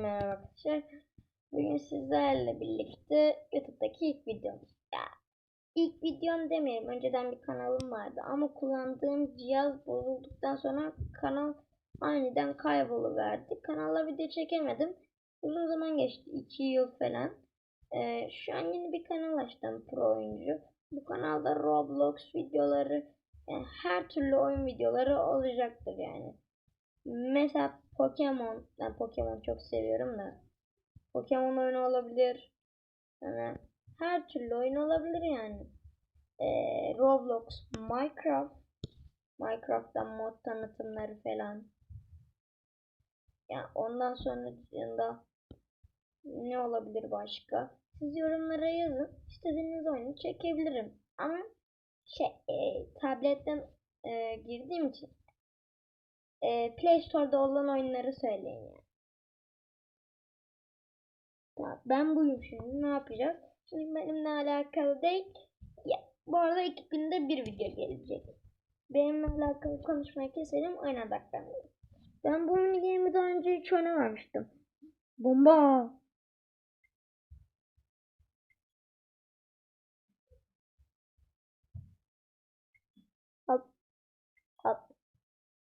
Merhaba arkadaşlar. Bugün sizlerle birlikte YouTube'daki ilk videom. Ya, ilk videom demeyelim. Önceden bir kanalım vardı ama kullandığım cihaz bozulduktan sonra kanal aniden kayboluverdi. Kanala video çekemedim. Uzun zaman geçti. 2 yıl falan. Ee, şu an yeni bir kanal açtım pro oyuncu. Bu kanalda Roblox videoları yani her türlü oyun videoları olacaktır yani. Mesela Pokemon, ben Pokemon çok seviyorum da. Pokemon oyunu olabilir. Yani her türlü oyun olabilir yani. Ee, Roblox, Minecraft, Minecraft'tan mod tanıtımları falan. Ya ondan sonra da ne olabilir başka? Siz yorumlara yazın. İstediğiniz oyunu çekebilirim. Ama şey e, tabletten e, girdiğim için e, Play Store'da olan oyunları söyleyin yani. Ben buyum şimdi ne yapacağız? Şimdi benimle alakalı değil. Ya, bu arada iki günde bir video gelecek. Benimle alakalı konuşmayı keselim oyuna odaklanalım. Ben bu minigame'i daha önce hiç oynamamıştım. Bomba! Hop hop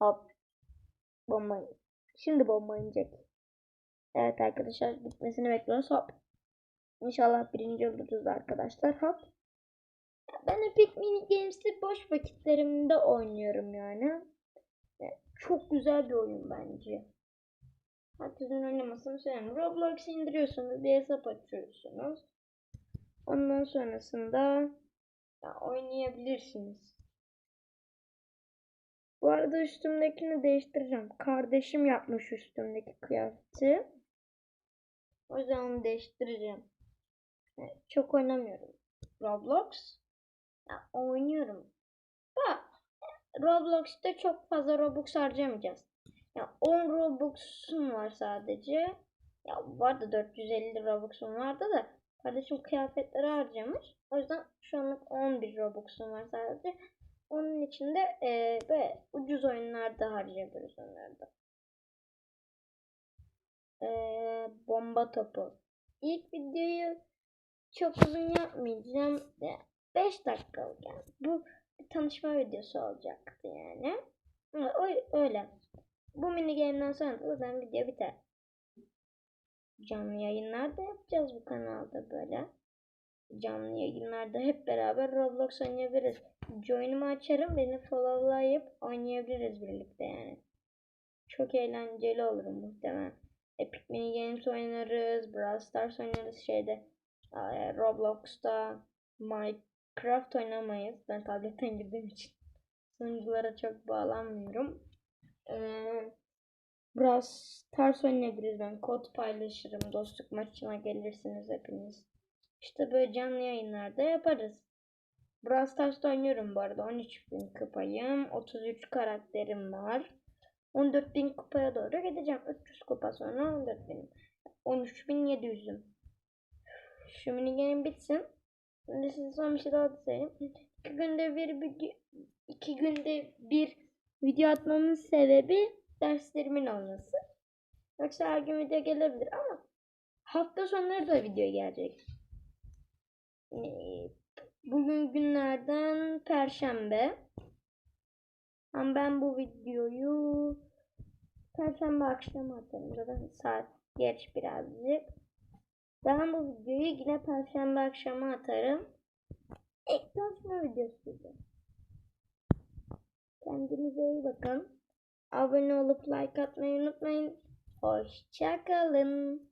hop bomba. Şimdi bomba inecek. Evet arkadaşlar bitmesini bekliyoruz. Hop. İnşallah birinci oluruz arkadaşlar. Hop. Ben Epic Mini Games'i boş vakitlerimde oynuyorum yani. Çok güzel bir oyun bence. Herkesin oynamasını söyleyeyim. Roblox indiriyorsunuz, bir hesap açıyorsunuz. Ondan sonrasında ya, oynayabilirsiniz. Bu arada üstümdekini değiştireceğim. Kardeşim yapmış üstümdeki kıyafeti. O yüzden onu değiştireceğim. Evet, çok oynamıyorum. Roblox. Ya, oynuyorum. Da Roblox'ta çok fazla Robux harcamayacağız. Ya 10 Robux'um var sadece. Ya vardı 450 Robux'um vardı da kardeşim kıyafetleri harcamış. O yüzden şu anlık 11 Robux'um var sadece. Onun için de e, böyle ucuz oyunlarda harcayabiliriz onları da. E, bomba topu. İlk videoyu çok uzun yapmayacağım. 5 dakikalık yani. Bu bir tanışma videosu olacaktı yani. O, öyle. Bu mini game'den sonra da zaten video biter. Canlı yayınlarda yapacağız bu kanalda böyle canlı yayınlarda hep beraber Roblox oynayabiliriz. Join'imi açarım, beni followlayıp oynayabiliriz birlikte yani. Çok eğlenceli olur muhtemelen. Epic Mini Games oynarız, Brawl Stars oynarız şeyde. Roblox'ta Minecraft oynamayız. Ben tabletten girdiğim için sunuculara çok bağlanmıyorum. Ee, Brawl Stars oynayabiliriz. Ben kod paylaşırım. Dostluk maçına gelirsiniz hepiniz. İşte böyle canlı yayınlarda yaparız. Brawl Stars'ta oynuyorum bu arada. 13.000 kupayım. 33 karakterim var. 14.000 kupaya doğru gideceğim. 300 kupa sonra 14.000. 13.700'üm. Şu minigame bitsin. Şimdi size son bir şey daha da söyleyeyim. İki günde bir video, iki günde bir video atmamın sebebi derslerimin olması. Yoksa her gün video gelebilir ama hafta sonları da video gelecek. Bugün günlerden Perşembe. Ama ben bu videoyu Perşembe akşamı atarım. Zaten saat geç birazcık. Ben bu videoyu yine Perşembe akşamı atarım. İlk tanışma videosu. Kendinize iyi bakın. Abone olup like atmayı unutmayın. Hoşçakalın.